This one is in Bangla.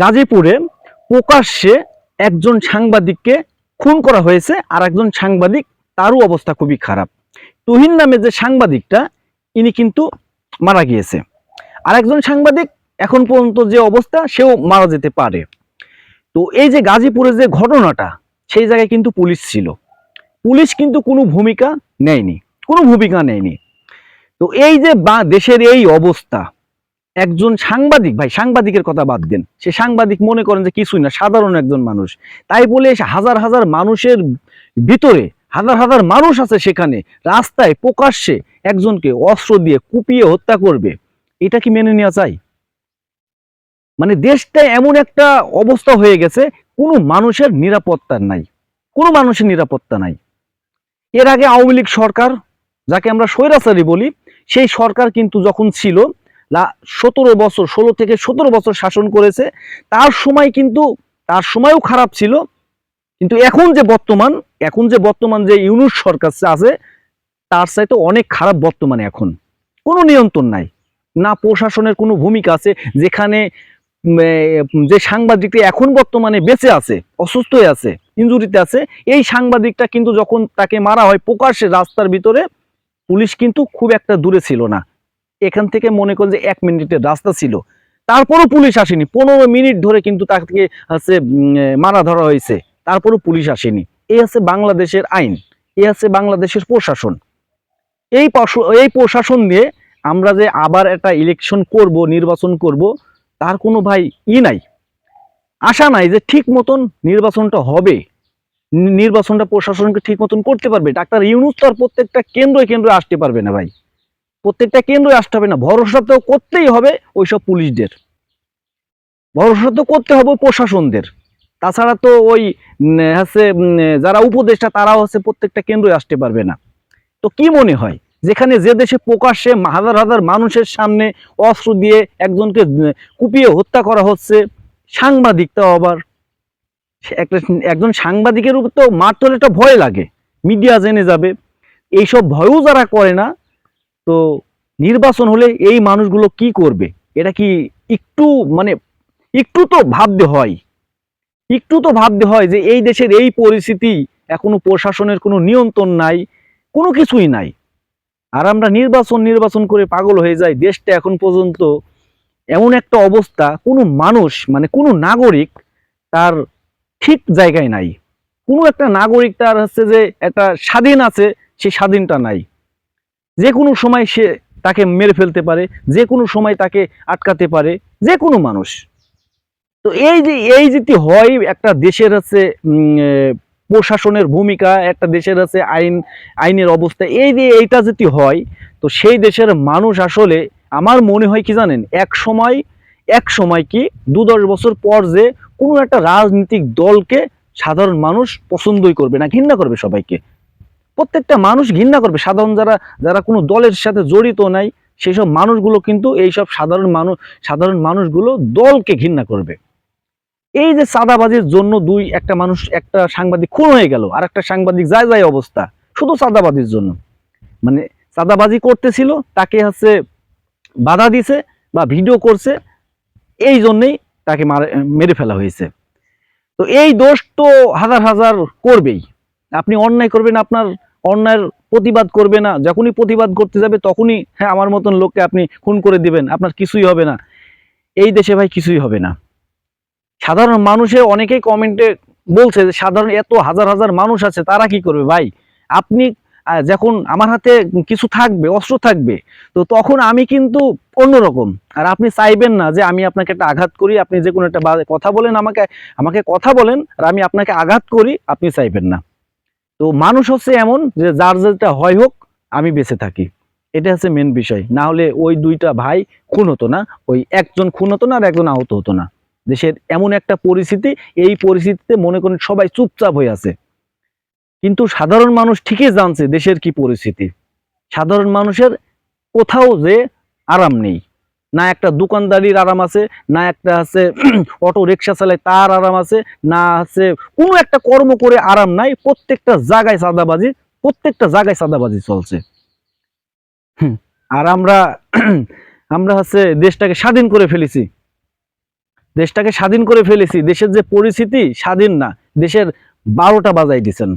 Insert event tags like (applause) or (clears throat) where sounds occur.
গাজীপুরে প্রকাশ্যে একজন সাংবাদিককে খুন করা হয়েছে আর একজন সাংবাদিক তারও অবস্থা খুবই খারাপ। তুহিন নামে যে সাংবাদিকটা, ইনি কিন্তু মারা গিয়েছে। আর একজন সাংবাদিক এখন পর্যন্ত যে অবস্থা, সেও মারা যেতে পারে। তো এই যে গাজীপুরে যে ঘটনাটা, সেই জায়গায় কিন্তু পুলিশ ছিল। পুলিশ কিন্তু কোনো ভূমিকা নেয়নি, কোনো ভূমিকা নেয়নি। তো এই যে দেশের এই অবস্থা একজন সাংবাদিক, ভাই, সাংবাদিকের কথা বাদ দেন। সে সাংবাদিক মনে করেন যে কিছুই না, সাধারণ একজন মানুষ। তাই বলে হাজার হাজার মানুষের ভিতরে, হাজার হাজার মানুষ আছে সেখানে, রাস্তায় প্রকাশ্যে একজনকে অস্ত্র দিয়ে কুপিয়ে হত্যা করবে। এটা কি মেনে নেওয়া চাই? মানে দেশটা এমন একটা অবস্থা হয়ে গেছে, কোনো মানুষের নিরাপত্তা নাই। কোনো মানুষের নিরাপত্তা নাই। এর আগে আওয়ামী লীগ সরকার, যাকে আমরা স্বৈরাচারী বলি, সেই সরকার কিন্তু যখন ছিল সতেরো বছর, ষোলো থেকে সতেরো বছর শাসন করেছে। তার সময় কিন্তু, তার সময়ও খারাপ ছিল। কিন্তু এখন যে বর্তমান, এখন যে বর্তমান যে ইউনুস সরকার আছে, তার চাইতে অনেক খারাপ বর্তমানে এখন। কোনো নিয়ন্ত্রণ নাই। না প্রশাসনের কোনো ভূমিকা আছে, যেখানে যে সাংবাদিকটি এখন বর্তমানে বেঁচে আছে অসুস্থ হয়ে আছে ইঞ্জুরিতে আছে, এই সাংবাদিকটা কিন্তু যখন তাকে মারা হয় প্রকাশ্যে রাস্তার ভিতরে, পুলিশ কিন্তু খুব একটা দূরে ছিল না। এখান থেকে মনে করেন যে এক মিনিটের রাস্তা ছিল। তারপরও পুলিশ আসেনি। পনেরো মিনিট ধরে কিন্তু তাকে হচ্ছে মারা ধরা হয়েছে। তারপরও পুলিশ আসেনি। এই আছে বাংলাদেশের আইন। এই হচ্ছে বাংলাদেশের প্রশাসন। এই এই প্রশাসন দিয়ে আমরা যে আবার একটা ইলেকশন করব, নির্বাচন করব, তার কোনো ভাই ই নাই। আশা নাই যে ঠিক মতন নির্বাচনটা হবে। নির্বাচনটা প্রশাসনকে ঠিক মতন করতে পারবে। ডাক্তার ইউনুস তো প্রত্যেকটা কেন্দ্রে কেন্দ্রে আসতে পারবে না ভাই। প্রত্যেকটা কেন্দ্রে আসতে হবে না। ভরসা তো করতেই হবে ওইসব পুলিশদের। ভরসা তো করতে হবে প্রশাসনদের। তাছাড়া তো ওই হচ্ছে যারা উপদেষ্টা, তারাও হচ্ছে প্রত্যেকটা কেন্দ্রে আসতে পারবে না। তো কি মনে হয়? যেখানে যে দেশে প্রকাশ্যে হাজার হাজার মানুষের সামনে অস্ত্র দিয়ে একজনকে কুপিয়ে হত্যা করা হচ্ছে সাংবাদিকটাও আবার। সে একটা, একজন সাংবাদিকের উপর তো মারতে হলে একটা ভয় লাগে। মিডিয়া জেনে যাবে। এইসব ভয়ও যারা করে না তো নির্বাচন হলে এই মানুষগুলো কি করবে? এটা কি একটু মানে একটু তো ভাবতে হয়। একটু তো ভাবতে হয় যে এই দেশের এই পরিস্থিতি এখনও প্রশাসনের কোনো নিয়ন্ত্রণ নাই, কোনো কিছুই নাই। আর আমরা নির্বাচন নির্বাচন করে পাগল হয়ে যাই, দেশটা এখন পর্যন্ত এমন একটা অবস্থা, কোনো মানুষ মানে কোনো নাগরিক তার ঠিক জায়গায় নাই। কোনো একটা নাগরিক তার হচ্ছে যে একটা স্বাধীন আছে সেই স্বাধীনটা নাই। যে কোনো সময় সে তাকে মেরে ফেলতে পারে যে কোনো সময় তাকে আটকাতে পারে যে কোনো মানুষ। তো এই যে এই যদি হয় একটা দেশের এ, প্রশাসনের ভূমিকা একটা দেশের আছে আইন আইনের অবস্থা এই যে এইটা যদি হয় তো সেই দেশের মানুষ আসলে আমার মনে হয় কি জানেন এক সময় এক সময় কি দু দশ বছর পর যে কোনো একটা রাজনৈতিক দলকে সাধারণ মানুষ পছন্দই করবে না ঘৃণা করবে সবাইকে। প্রত্যেকটা মানুষ ঘৃণা করবে। সাধারণ যারা যারা কোনো দলের সাথে জড়িত নাই সেই সব মানুষগুলো কিন্তু এইসব সাধারণ মানুষ সাধারণ মানুষগুলো দলকে ঘৃণা করবে। এই যে চাঁদাবাজির জন্য দুই, একটা মানুষ, একটা সাংবাদিক খুন হয়ে গেল, আর একটা সাংবাদিক যায় যায় অবস্থা। শুধু চাঁদাবাজির জন্য। মানে চাঁদাবাজি করতেছিল, তাকে হচ্ছে বাধা দিছে বা ভিডিও করছে, এই জন্যেই তাকে মারে, মেরে ফেলা হয়েছে। তো এই দোষ তো হাজার হাজার করবেই। আপনি অন্যায় করবেন, আপনার অন্যায়ের প্রতিবাদ করবে না। যখনই প্রতিবাদ করতে যাবে, তখনই হ্যাঁ আমার মতন লোককে আপনি খুন করে দিবেন। আপনার কিছুই হবে না। এই দেশে ভাই কিছুই হবে না। সাধারণ মানুষে অনেকেই কমেন্টে বলছে যে, সাধারণ এত হাজার হাজার মানুষ আছে, তারা কি করবে ভাই? আপনি যখন আমার হাতে কিছু থাকবে, অস্ত্র থাকবে, তো তখন আমি কিন্তু অন্যরকম। আর আপনি চাইবেন না যে, আমি আপনাকে একটা আঘাত করি, আপনি যে কোনো একটা কথা বলেন আমাকে আমাকে কথা বলেন, আর আমি আপনাকে আঘাত করি, আপনি চাইবেন না। তো মানুষ হচ্ছে এমন যে যার যেটা হয় হোক, আমি বেঁচে থাকি। এটা হচ্ছে মেন বিষয়। না হলে ওই দুইটা ভাই খুন হতো না, ওই একজন খুন হতো না আর একজন আহত হতো না। দেশের এমন একটা পরিস্থিতি, এই পরিস্থিতিতে মনে করেন সবাই চুপচাপ হয়ে আছে। কিন্তু সাধারণ মানুষ ঠিকই জানছে দেশের কি পরিস্থিতি। সাধারণ মানুষের কোথাও যে আরাম নেই। না একটা দোকানদারির আরাম আছে, না একটা আছে (clears throat) অটো রিক্সা চালায় তার আরাম আছে, না আছে কোনো একটা কর্ম করে আরাম নাই, প্রত্যেকটা জায়গায় সাদাবাজি প্রত্যেকটা জায়গায় সাদাবাজি চলছে। আর আমরা (clears throat) আমরা হচ্ছে দেশটাকে স্বাধীন করে ফেলেছি। দেশটাকে স্বাধীন করে ফেলেছি, দেশের যে পরিস্থিতি স্বাধীন না, দেশের বারোটা বাজাই দিছেন।